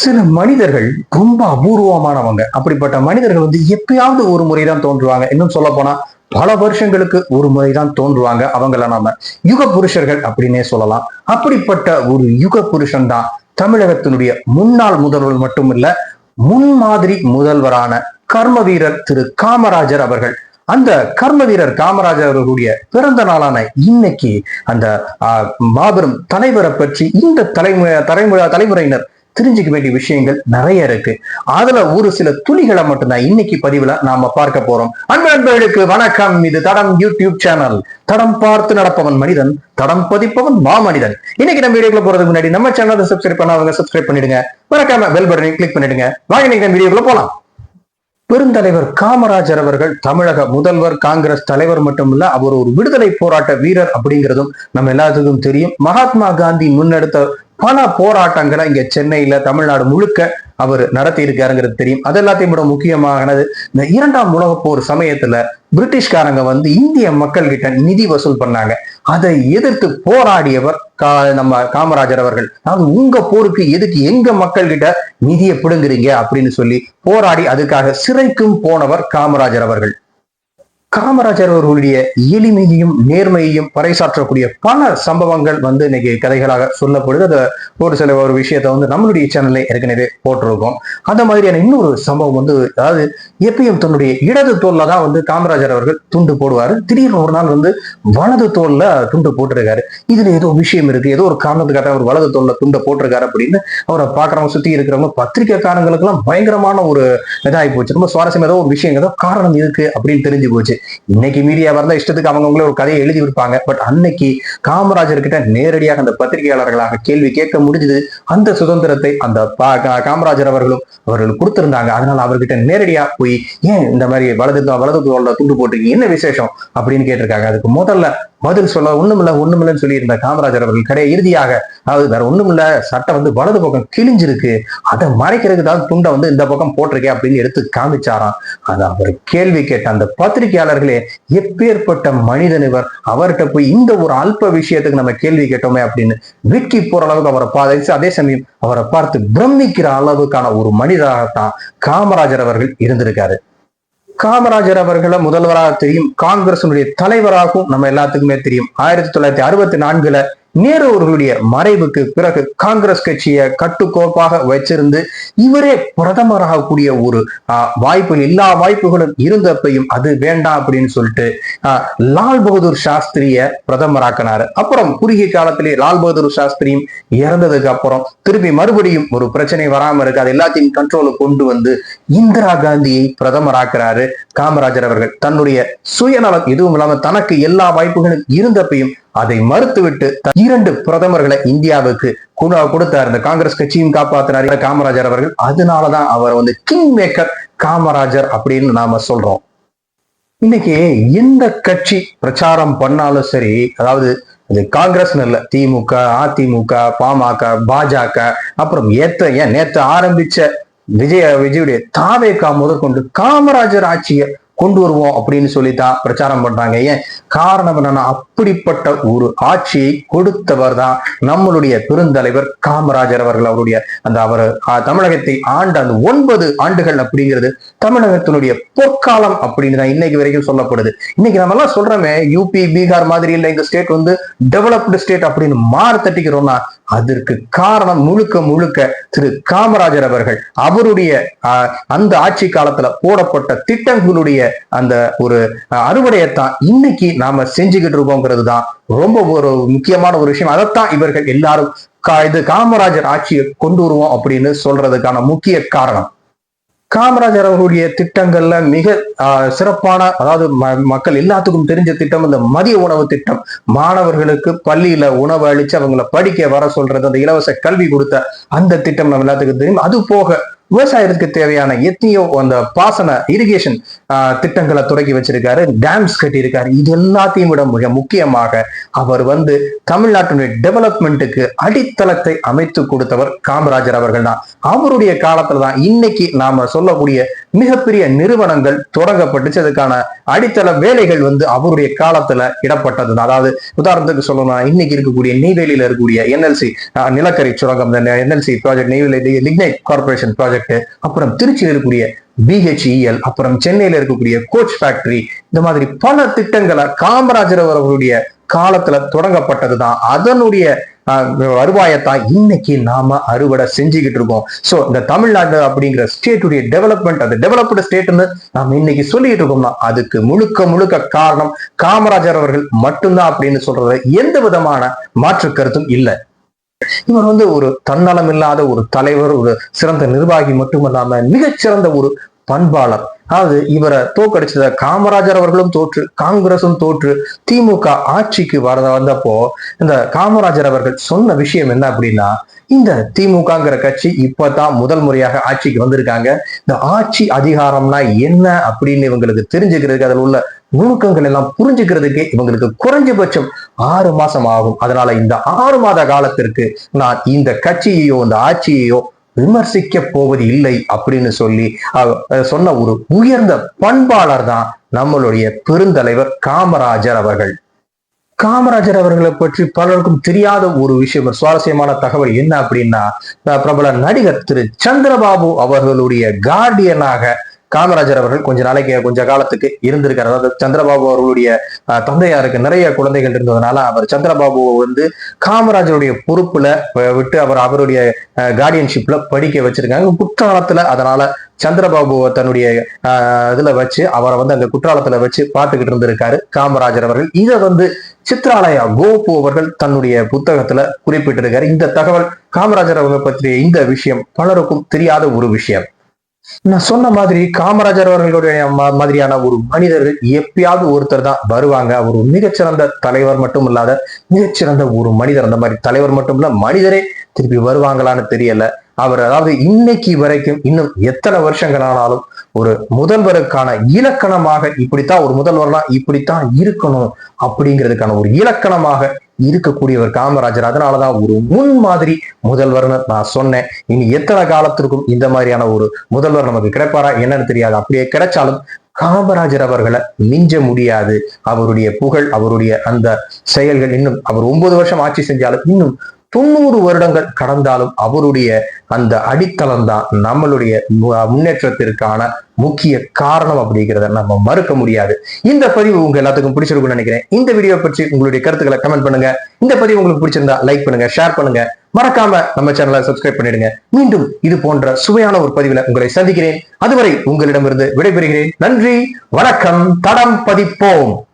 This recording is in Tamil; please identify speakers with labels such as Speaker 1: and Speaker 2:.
Speaker 1: சில மனிதர்கள் ரொம்ப அபூர்வமானவங்க. அப்படிப்பட்ட மனிதர்கள் வந்து எப்பயாவது ஒரு முறைதான் தோன்றுவாங்க. இன்னும் சொல்ல போனா பல வருஷங்களுக்கு ஒரு முறைதான் தோன்றுவாங்க அவங்கள நாம. யுக புருஷர்கள் அப்படின்னே சொல்லலாம். அப்படிப்பட்ட ஒரு யுக புருஷன் தான் தமிழகத்தினுடைய முன்னாள் முதல்வர் மட்டுமில்ல முன்மாதிரி முதல்வரான கர்ம வீரர் திரு காமராஜர் அவர்கள். அந்த கர்ம வீரர் காமராஜர் அவர்களுடைய பிறந்த நாளான இன்னைக்கு அந்த ஆஹ், மாபெரும் தலைவரை பற்றி இந்த தலைமுறை தலைமுறை தலைமுறையினர் தெரிஞ்சுக்க வேண்டிய விஷயங்கள் நிறைய இருக்கு. அதுல ஒரு சில துளிகளை மட்டும்தான் இன்னைக்கு பதிவுல நாம பார்க்க போறோம். அன்பு நண்பர்களுக்கு வணக்கம். இது தடம் யூடியூப் சேனல். தடம் பார்த்து நடப்பவன் மனிதன் தடம் பதிப்பவன் மாமனிதன். இன்னைக்கு நம்ம வீடியோக்குள்ள போறதுக்கு முன்னாடி நம்ம சேனலை சப்ஸ்கிரைப் பண்ணாதவங்க சப்ஸ்கிரைப் பண்ணிடுங்க. மறக்காம பெல் பட்டனை கிளிக் பண்ணிடுங்க. வாங்க நீங்க வீடியோக்குள்ள போலாம். பெருந்தலைவர் காமராஜர் அவர்கள் தமிழக முதல்வர் காங்கிரஸ் தலைவர் மட்டுமல்ல அவர் ஒரு விடுதலை போராட்ட வீரர் அப்படிங்கிறதும் நம்ம எல்லாத்துக்கும் தெரியும். மகாத்மா காந்தி முன்னெடுத்த பல போராட்டங்களை இங்க சென்னையில தமிழ்நாடு முழுக்க அவர் நடத்தி இருக்காருங்கிறது தெரியும். அது எல்லாத்தையும் விட முக்கியமானது இந்த இரண்டாம் உலக போர் சமயத்துல பிரிட்டிஷ்காரங்க வந்து இந்திய மக்கள் கிட்ட நிதி வசூல் பண்ணாங்க. அதை எதிர்த்து போராடியவர் கா நம்ம காமராஜர் அவர்கள். அதாவது உங்க போருக்கு எதுக்கு எங்க மக்கள் கிட்ட நிதியை பிடுங்குறீங்க? அப்படின்னு சொல்லி போராடி அதுக்காக சிறைக்கும் போனவர் காமராஜர் அவர்கள். காமராஜர் அவர்களுடைய எளிமையையும் நேர்மையையும் பறைசாற்றக்கூடிய பல சம்பவங்கள் வந்து இன்னைக்கு கதைகளாக சொல்லப்படுது. அதை ஒரு சில ஒரு விஷயத்த வந்து நம்மளுடைய சேனல்ல ஏற்கனவே போட்டிருக்கோம். அந்த மாதிரியான இன்னொரு சம்பவம் வந்து அதாவது எப்பயும் தன்னுடைய இடது தோல்ல தான் வந்து காமராஜர் அவர்கள் துண்டு போடுவாரு. திடீர்னு ஒரு நாள் வந்து வலது தோல்ல துண்டு போட்டிருக்காரு. இதுல ஏதோ விஷயம் இருக்கு. ஏதோ ஒரு காரணத்துக்காக அவர் வலது தோல்ல துண்டை போட்டிருக்காரு அப்படின்னு அவரை பாக்குறவங்க சுத்தி இருக்கிறவங்க பத்திரிகைக்காரங்களுக்கு எல்லாம் பயங்கரமான ஒரு இதாகி போச்சு. ரொம்ப சுவாரஸ்யம் ஏதோ ஒரு விஷயம் ஏதோ காரணம் இருக்கு அப்படின்னு தெரிஞ்சு போச்சு. இன்னைக்கு மீடியா வரல இஷ்டத்துக்கு அவங்கவுங்களே ஒரு கதையை எழுதி விடுப்பாங்க. பட் அன்னைக்கு காமராஜர் கிட்ட நேரடியாக அந்த பத்திரிகையாளர்களாக கேள்வி கேட்க முடிஞ்சது. அந்த சுதந்திரத்தை அந்த பா- காமராஜர் அவர்களும் அவர்கள் கொடுத்திருந்தாங்க. அதனால அவர்கிட்ட நேரடியா போய் ஏன் இந்த மாதிரி வலது வலது தோல்ல துண்டு போட்டிருக்கீங்க? என்ன விசேஷம்? அப்படின்னு கேட்டிருக்காங்க. அதுக்கு முதல்ல பதில் சொல்ல ஒண்ணுமில்ல ஒண்ணுமில்லன்னு சொல்லி இருந்த காமராஜர் அவர்கள் கடை இறுதியாக அதாவது வேற ஒண்ணுமில்ல சட்டை வந்து வலது பக்கம் கிழிஞ்சிருக்கு அதை மறைக்கிறதுக்கு தான் துண்டை வந்து இந்த பக்கம் போட்டிருக்கேன் அப்படின்னு எடுத்து காமிச்சாராம். அது அவர் கேள்வி கேட்ட அந்த பத்திரிகையாளர்களே எப்பேற்பட்ட மனிதன் இவர்? அவர்கிட்ட போய் இந்த ஒரு அல்ப விஷயத்துக்கு நம்ம கேள்வி கேட்டோமே அப்படின்னு வெட்கி போற அளவுக்கு அவரை பாதிச்சு அதே சமயம் அவரை பார்த்து பிரமிக்கிற அளவுக்கான ஒரு மனிதராகத்தான் காமராஜர் அவர்கள் இருந்திருக்காரு. காமராஜர் அவர்களை முதல்வராக தெரியும். காங்கிரசனுடைய தலைவராகவும் நம்ம எல்லாத்துக்குமே தெரியும். ஆயிரத்தி தொள்ளாயிரத்தி அறுபத்தி நான்குல நேரு அவர்களுடைய மறைவுக்கு பிறகு காங்கிரஸ் கட்சியை கட்டுக்கோப்பாக வச்சிருந்து இவரே பிரதமராகக்கூடிய ஒரு வாய்ப்பு எல்லா வாய்ப்புகளும் இருந்தப்பையும் அது வேண்டாம் அப்படின்னு சொல்லிட்டு லால் பகதூர் சாஸ்திரிய பிரதமராக்கினாரு. அப்புறம் குறுகிய காலத்திலே லால் பகதூர் சாஸ்திரியும் இறந்ததுக்கு அப்புறம் திருப்பி மறுபடியும் ஒரு பிரச்சனை வராம இருக்கு. அது எல்லாத்தையும் கண்ட்ரோலுக்கு கொண்டு வந்து இந்திரா காந்தியை பிரதமராக்குறாரு காமராஜர் அவர்கள். தன்னுடைய சுயநலம் எதுவும் இல்லாம தனக்கு எல்லா வாய்ப்புகளும் இருந்தப்பையும் அதை மறுத்துவிட்டு இரண்டு பிரதமர்களை இந்தியாவுக்கு கு- கொடுத்தார். இந்த காங்கிரஸ் கட்சியும் காப்பாத்தினார். காமராஜர் அவர்கள். அதனாலதான் அவர் வந்து கிங் மேக்கர் காமராஜர் அப்படின்னு நாம சொல்றோம். இன்னைக்கு எந்த கட்சி பிரச்சாரம் பண்ணாலும் சரி அதாவது இது காங்கிரஸ்னு இல்ல திமுக அதிமுக பாமக பாஜக அப்புறம் ஏத்த ஏன் நேத்து ஆரம்பிச்ச விஜய விஜயுடைய தாவேக்கா முதற்கொண்டு காமராஜர் ஆட்சியை கொண்டு வருவோம் அப்படின்னு சொல்லி தான் பிரச்சாரம் பண்றாங்க. ஏன்? காரணம் என்னன்னா அப்படிப்பட்ட ஒரு ஆட்சியை கொடுத்தவர் தான் நம்மளுடைய பெருந்தலைவர் காமராஜர் அவர்கள் அவருடைய அந்த அவர் ஆஹ், தமிழகத்தை ஆண்ட அந்த ஒன்பது ஆண்டுகள் அப்படிங்கிறது தமிழகத்தினுடைய பொற்காலம் அப்படின்னு தான் இன்னைக்கு வரைக்கும் சொல்லப்படுது. இன்னைக்கு நம்ம எல்லாம் சொல்றோமே யூபி பீகார் மாதிரி இல்ல இந்த ஸ்டேட் வந்து டெவலப்டு ஸ்டேட் அப்படின்னு மாறு தட்டிக்கிறோம்னா அதற்கு காரணம் முழுக்க முழுக்க திரு காமராஜர் அவர்கள். அவருடைய அந்த ஆட்சி காலத்துல போடப்பட்ட திட்டங்களுடைய அந்த ஒரு ஆஹ், அறுவடையைத்தான் இன்னைக்கு நாம செஞ்சுக்கிட்டு இருக்கோங்கிறது தான் ரொம்ப ஒரு முக்கியமான ஒரு விஷயம். அதைத்தான் இவர்கள் எல்லாரும் இது காமராஜர் ஆட்சியை கொண்டு வருவோம் அப்படின்னு சொல்றதுக்கான முக்கிய காரணம். காமராஜர் அவர்களுடைய திட்டங்கள்ல மிக சிறப்பான அதாவது மக்கள் எல்லாத்துக்கும் தெரிஞ்ச திட்டம் இந்த மதிய உணவு திட்டம். மாணவர்களுக்கு பள்ளியில உணவு அளிச்சு அவங்கள படிக்க வர சொல்றது அந்த இலவச கல்வி கொடுத்த அந்த திட்டம் நம்ம எல்லாத்துக்கும் தெரியும். அது போக விவசாயத்துக்கு தேவையான எத்தனையோ அந்த பாசன இரிகேஷன் திட்டங்களை தொடங்கி வச்சிருக்காரு. டேம்ஸ் கட்டியிருக்காரு. இது எல்லாத்தையும் விட மிக முக்கியமாக அவர் வந்து தமிழ்நாட்டினுடைய டெவலப்மெண்ட்டுக்கு அடித்தளத்தை அமைத்து கொடுத்தவர் காமராஜர் அவர்கள் தான். அவருடைய காலத்துல தான் இன்னைக்கு நாம சொல்லக்கூடிய மிகப்பெரிய நிறுவனங்கள் தொடங்கப்பட்டுச்சு. அதுக்கான அடித்தள வேலைகள் வந்து அவருடைய காலத்துல இடப்பட்டது அதாவது உதாரணத்துக்கு சொல்லணும்னா இன்னைக்கு இருக்கக்கூடிய நெய்வேலியில இருக்கக்கூடிய என்எல்சி நிலக்கரி சுரங்கம் NLC project Neyveli lignite corporation project project அப்புறம் திருச்சியில் இருக்கக்கூடிய பிஹெச்இஎல் அப்புறம் சென்னையில இருக்கக்கூடிய கோச் ஃபேக்டரி இந்த மாதிரி பல திட்டங்களை காமராஜர் அவர்களுடைய காலத்துல தொடங்கப்பட்டதுதான். அதனுடைய வருவாயத்தான் இன்னைக்கு நாம அறுவடை செஞ்சுக்கிட்டு இருக்கோம். சோ இந்த தமிழ்நாடு அப்படிங்கிற ஸ்டேட்டுடைய டெவலப்மெண்ட் அது டெவலப்டு ஸ்டேட்னு நாம இன்னைக்கு சொல்லிட்டு இருக்கோம்னா அதுக்கு முழுக்க முழுக்க காரணம் காமராஜர் அவர்கள் மட்டும்தான் அப்படின்னு சொல்றது எந்த விதமான மாற்று கருத்தும் இல்லை. இவர் வந்து ஒரு தன்னலம் இல்லாத ஒரு தலைவர் ஒரு சிறந்த நிர்வாகி மட்டுமல்லாம மிகச்சிறந்த ஒரு பண்பாளர். அதாவது இவரை தோக்கடிச்சத காமராஜர் அவர்களும் தோற்று காங்கிரசும் தோற்று திமுக ஆட்சிக்கு வர வந்தப்போ இந்த காமராஜர் அவர்கள் சொன்ன விஷயம் என்ன அப்படின்னா இந்த திமுகங்கிற கட்சி இப்பதான் முதல் முறையாக ஆட்சிக்கு வந்திருக்காங்க. இந்த ஆட்சி அதிகாரம்னா என்ன அப்படின்னு இவங்களுக்கு தெரிஞ்சுக்கிறதுக்கு அதில் உள்ள நுணுக்கங்கள் எல்லாம் புரிஞ்சுக்கிறதுக்கே இவங்களுக்கு குறைஞ்சபட்சம் ஆறு மாசம் ஆகும். அதனால இந்த ஆறு மாத காலத்திற்கு நான் இந்த கட்சியையோ இந்த ஆட்சியையோ விமர்சிக்க போவது இல்லை அப்படின்னு சொல்லி சொன்ன ஒரு உயர்ந்த பண்பாளர் தான் நம்மளுடைய பெருந்தலைவர் காமராஜர் அவர்கள். காமராஜர் அவர்களை பற்றி பலருக்கும் தெரியாத ஒரு விஷயம் ஒரு சுவாரஸ்யமான தகவல் என்ன அப்படின்னா பிரபல நடிகர் திரு. சந்திரபாபு அவர்களுடைய கார்டியனாக காமராஜர் அவர்கள் கொஞ்ச நாளைக்கு கொஞ்ச காலத்துக்கு இருந்திருக்காரு. அதாவது சந்திரபாபு அவர்களுடைய தந்தையாருக்கு நிறைய குழந்தைகள் இருந்ததுனால அவர் சந்திரபாபுவை வந்து காமராஜருடைய பொறுப்புல விட்டு அவர் அவருடைய கார்டியன்ஷிப்ல படிக்க வச்சிருக்காங்க. குற்றாலத்துல அதனால சந்திரபாபுவை தன்னுடைய ஆஹ், இதுல வச்சு அவரை வந்து அந்த குற்றாலத்துல வச்சு பார்த்துக்கிட்டு இருந்திருக்காரு காமராஜர் அவர்கள். இதை வந்து சித்ராலயா கோபு அவர்கள் தன்னுடைய புத்தகத்துல குறிப்பிட்டிருக்காரு. இந்த தகவல் காமராஜர் அவங்க பற்றிய இந்த விஷயம் பலருக்கும் தெரியாத ஒரு விஷயம். நான் சொன்ன மாதிரி காமராஜர் அவர்களுடைய மாதிரியான ஒரு மனிதர்கள் எப்பயாவது ஒருத்தர் தான் வருவாங்க. அவர் மிகச்சிறந்த தலைவர் மட்டும் இல்லாத மிகச்சிறந்த ஒரு மனிதர். அந்த மாதிரி தலைவர் மட்டும் இல்ல மனிதரே திருப்பி வருவாங்களான்னு தெரியல. அவர் அதாவது இன்னைக்கு வரைக்கும் இன்னும் எத்தனை வருஷங்கள் ஆனாலும் ஒரு முதல்வருக்கான இலக்கணமாக இப்படித்தான் ஒரு முதல்வர்னா இப்படித்தான் இருக்கணும் அப்படிங்கிறதுக்கான ஒரு இலக்கணமாக இருக்கக்கூடியவர் காமராஜர். அதனாலதான் ஒரு முன்மாதிரி முதல்வர்னு நான் சொன்னேன். இனி எத்தனை காலத்திற்கும் இந்த மாதிரியான ஒரு முதல்வர் நமக்கு கிடைப்பாரா என்னன்னு தெரியாது. அப்படியே கிடைச்சாலும் காமராஜர் அவர்களை மிஞ்ச முடியாது. அவருடைய புகழ் அவருடைய அந்த செயல்கள் இன்னும் அவர் ஒன்பது வருஷம் ஆட்சி செஞ்சாலும் இன்னும் தொண்ணூறு வருடங்கள் கடந்தாலும் அவருடைய அந்த அடித்தளம் தான் நம்மளுடைய மு- முன்னேற்றத்திற்கான முக்கிய காரணம் அப்படிங்கிறத நம்ம மறுக்க முடியாது. இந்த பதிவு உங்க எல்லாத்துக்கும் பிடிச்சிருக்கும்னு நினைக்கிறேன். இந்த வீடியோ பற்றி உங்களுடைய கருத்துக்களை கமெண்ட் பண்ணுங்க. இந்த பதிவு உங்களுக்கு பிடிச்சிருந்தா லைக் பண்ணுங்க ஷேர் பண்ணுங்க. மறக்காம நம்ம சேனலை சப்ஸ்கிரைப் பண்ணிடுங்க. மீண்டும் இது போன்ற சுவையான ஒரு பதிவுல உங்களை சந்திக்கிறேன். அதுவரை உங்களிடமிருந்து விடைபெறுகிறேன். நன்றி வணக்கம் தடம் பதிப்போம்.